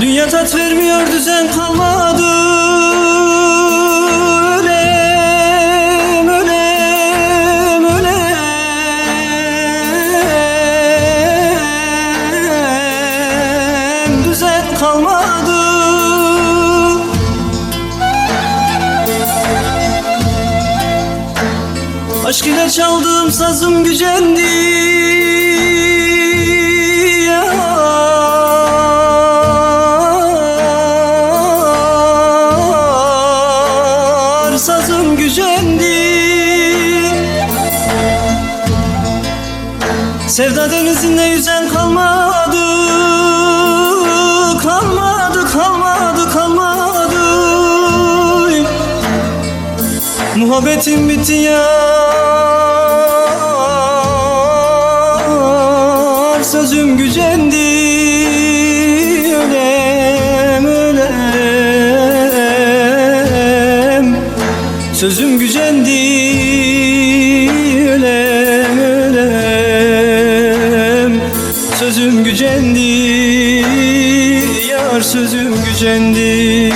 Dünya tat vermiyor düzen kalmadı. Ölem, ölem, ölem. Düzen kalmadı. Aşk ile çaldığım sazım gücendi. Sazım gücendi Sevda denizinde yüzen kalmadı Kalmadı, kalmadı, kalmadı. Muhabbetim bitti yar Sözüm gücendi Sözüm gücendi Ölem, Sözüm gücendi Yar sözüm gücendi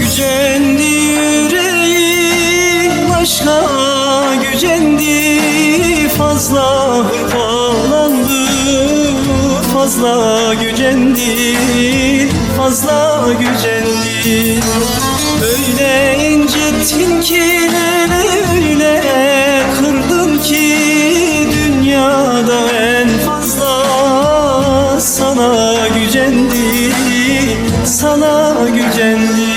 Gücendi yüreğim aşka gücendi Fazla hırpalandı Fazla gücendi Fazla gücendi Öyle incittin ki Öyle kırdın ki Dünyada en fazla Sana gücendi Sana gücendi.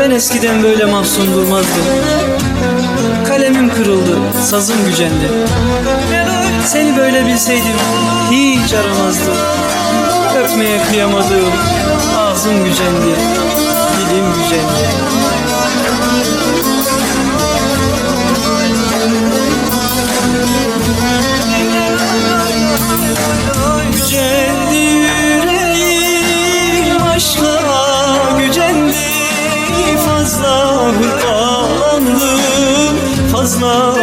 Ben eskiden böyle mahzun durmazdım. Kalemim kırıldı, sazım gücendi Seni böyle bilseydim hiç aramazdım. Öpmeye kıyamadım, ağzım gücendi Dilim gücendi. Gücendi yüreğim aşka gücendi. Fazla hırpalandım Fazla